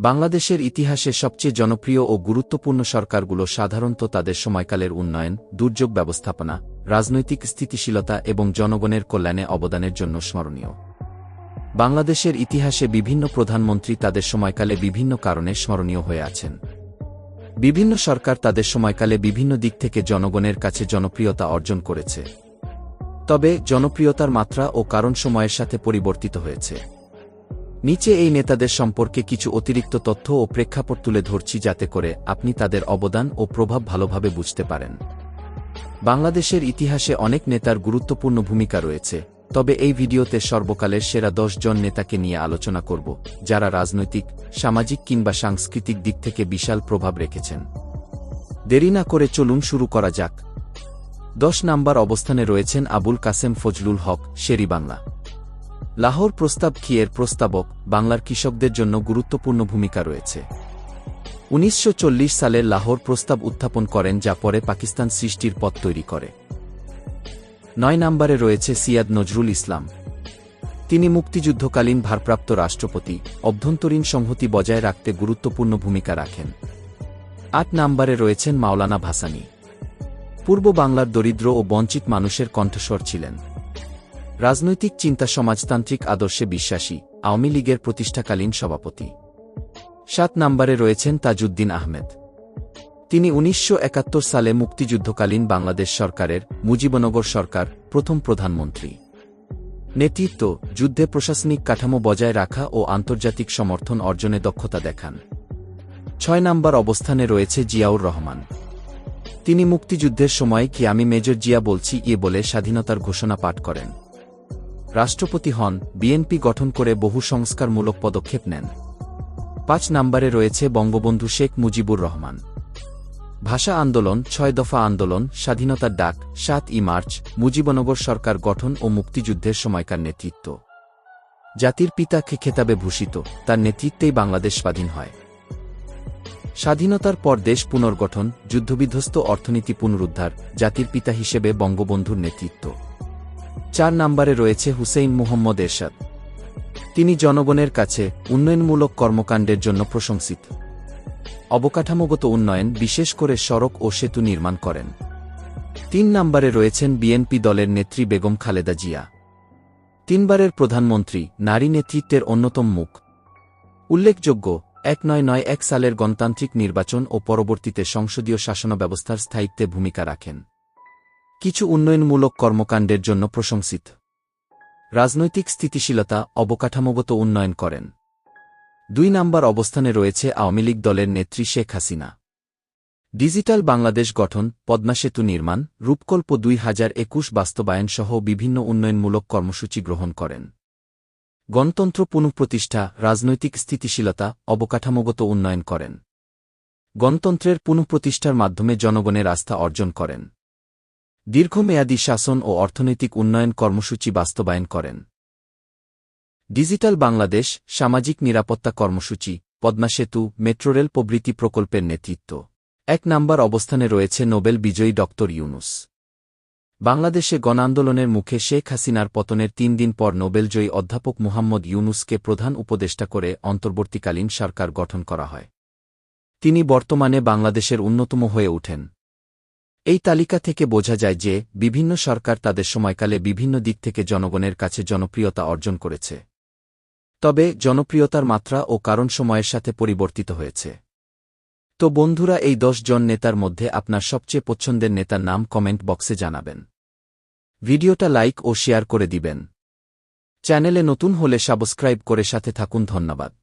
বাংলাদেশের ইতিহাসে সবচেয়ে জনপ্রিয় ও গুরুত্বপূর্ণ সরকারগুলো সাধারণত তাদের সময়কালের উন্নয়ন, দুর্যোগ ব্যবস্থাপনা, রাজনৈতিক স্থিতিশীলতা এবং জনগণের কল্যাণে অবদানের জন্য স্মরণীয়। বাংলাদেশের ইতিহাসে বিভিন্ন প্রধানমন্ত্রী তাদের সময়কালে বিভিন্ন কারণে স্মরণীয় হয়ে আছেন। বিভিন্ন সরকার তাদের সময়কালে বিভিন্ন দিক থেকে জনগণের কাছে জনপ্রিয়তা অর্জন করেছে। তবে জনপ্রিয়তার মাত্রা ও কারণ সময়ের সাথে পরিবর্তিত হয়েছে। নিচে এই নেতাদের সম্পর্কে কিছু অতিরিক্ত তথ্য ও প্রেক্ষাপট তুলে ধরছি যাতে করে আপনি তাদের অবদান ও প্রভাব ভালোভাবে বুঝতে পারেন। বাংলাদেশের ইতিহাসে অনেক নেতার গুরুত্বপূর্ণ ভূমিকা রয়েছে, তবে এই ভিডিওতে সর্বকালের সেরা দশ জন নেতাকে নিয়ে আলোচনা করব, যারা রাজনৈতিক, সামাজিক কিংবা সাংস্কৃতিক দিক থেকে বিশাল প্রভাব রেখেছেন। দেরি না করে চলুন শুরু করা যাক। দশ নাম্বার অবস্থানে রয়েছেন আবুল কাসেম ফজলুল হক, শেরি বাংলা। লাহোর প্রস্তাব কিয়ের প্রস্তাবক বাংলার কৃষকদের জন্য গুরুত্বপূর্ণ ভূমিকা রয়েছে? উনিশশো চল্লিশ সালে লাহোর প্রস্তাব উত্থাপন করেন, যা পরে পাকিস্তান সৃষ্টির পথ তৈরি করে। নয় নম্বরে রয়েছে সিয়াদ নজরুল ইসলাম। তিনি মুক্তিযুদ্ধকালীন ভারপ্রাপ্ত রাষ্ট্রপতি, অভ্যন্তরীণ সংহতি বজায় রাখতে গুরুত্বপূর্ণ ভূমিকা রাখেন। আট নম্বরে রয়েছেন মাওলানা ভাসানী। পূর্ব বাংলার দরিদ্র ও বঞ্চিত মানুষের কণ্ঠস্বর ছিলেন। রাজনৈতিক চিন্তা সমাজতান্ত্রিক আদর্শে বিশ্বাসী, আওয়ামী লীগের প্রতিষ্ঠাকালীন সভাপতি। সাত নম্বরে রয়েছেন তাজউদ্দিন আহমেদ। তিনি উনিশশো একাত্তর সালে মুক্তিযুদ্ধকালীন বাংলাদেশ সরকারের মুজিবনগর সরকার প্রথম প্রধানমন্ত্রী। নেতৃত্ব, যুদ্ধে প্রশাসনিক কাঠামো বজায় রাখা ও আন্তর্জাতিক সমর্থন অর্জনে দক্ষতা দেখান। ছয় নম্বর অবস্থানে রয়েছে জিয়াউর রহমান। তিনি মুক্তিযুদ্ধের সময় কি আমি মেজর জিয়া বলছি ইয়ে বলে স্বাধীনতার ঘোষণা পাঠ করেন। রাষ্ট্রপতি হন, বিএনপি গঠন করে বহু সংস্কারমূলক পদক্ষেপ নেন। পাঁচ নম্বরে রয়েছে বঙ্গবন্ধু শেখ মুজিবুর রহমান। ভাষা আন্দোলন, ছয় দফা আন্দোলন, স্বাধীনতার ডাক, সাত ই মার্চ, মুজিবনগর সরকার গঠন ও মুক্তিযুদ্ধের সময়কার নেতৃত্ব। জাতির পিতাকে খেতাবে ভূষিত, তার নেতৃত্বেই বাংলাদেশ স্বাধীন হয়। স্বাধীনতার পর দেশ পুনর্গঠন, যুদ্ধবিধ্বস্ত অর্থনীতি পুনরুদ্ধার, জাতির পিতা হিসেবে বঙ্গবন্ধুর নেতৃত্ব। চার নম্বরে রয়েছে হুসেইন মুহম্মদ এরশাদ। তিনি জনগণের কাছে উন্নয়নমূলক কর্মকাণ্ডের জন্য প্রশংসিত। অবকাঠামোগত উন্নয়ন, বিশেষ করে সড়ক ও সেতু নির্মাণ করেন। তিন নম্বরে রয়েছেন বিএনপি দলের নেত্রী বেগম খালেদা জিয়া। তিনবারের প্রধানমন্ত্রী, নারী নেতৃত্বের অন্যতম মুখ। উল্লেখযোগ্য, এক নয় নয় এক সালের গণতান্ত্রিক নির্বাচন ও পরবর্তীতে সংসদীয় শাসন ব্যবস্থার স্থায়িত্বে ভূমিকা রাখেন। কিছু উন্নয়নমূলক কর্মকাণ্ডের জন্য প্রশংসিত। রাজনৈতিক স্থিতিশীলতা অবকাঠামোগত উন্নয়ন করেন। দুই নাম্বার অবস্থানে রয়েছে আওয়ামী লীগ দলের নেত্রী শেখ হাসিনা। ডিজিটাল বাংলাদেশ গঠন, পদ্মা সেতু নির্মাণ, রূপকল্প দুই হাজার একুশ বাস্তবায়ন সহ বিভিন্ন উন্নয়নমূলক কর্মসূচি গ্রহণ করেন। গণতন্ত্র পুনঃপ্রতিষ্ঠা, রাজনৈতিক স্থিতিশীলতা অবকাঠামোগত উন্নয়ন করেন। গণতন্ত্রের পুনঃপ্রতিষ্ঠার মাধ্যমে জনগণের আস্থা অর্জন করেন। দীর্ঘমেয়াদী শাসন ও অর্থনৈতিক উন্নয়ন কর্মসূচি বাস্তবায়ন করেন। ডিজিটাল বাংলাদেশ সামাজিক নিরাপত্তা কর্মসূচি, পদ্মা সেতু, মেট্রোরেল প্রভৃতি প্রকল্পের নেতৃত্ব। এক নাম্বার অবস্থানে রয়েছে নোবেল বিজয়ী ড ইউনুস। বাংলাদেশে গণআন্দোলনের মুখে শেখ হাসিনার পতনের তিন দিন পর নোবেলজয়ী অধ্যাপক মুহাম্মদ ইউনুসকে প্রধান উপদেষ্টা করে অন্তর্বর্তীকালীন সরকার গঠন করা হয়। তিনি বর্তমানে বাংলাদেশের অন্যতম হয়ে ওঠেন। এই তালিকা থেকে বোঝা যায় যে, বিভিন্ন সরকার তাদের সময়কালে বিভিন্ন দিক থেকে জনগণের কাছে জনপ্রিয়তা অর্জন করেছে। তবে, জনপ্রিয়তার মাত্রা ও কারণ সময়ের সাথে পরিবর্তিত হয়েছে। তো বন্ধুরা, এই দশ জন নেতার মধ্যে আপনার সবচেয়ে পছন্দের নেতার নাম কমেন্ট বক্সে জানাবেন। ভিডিওটা লাইক ও শেয়ার করে দিবেন। চ্যানেলে নতুন হলে সাবস্ক্রাইব করে সাথে থাকুন, ধন্যবাদ।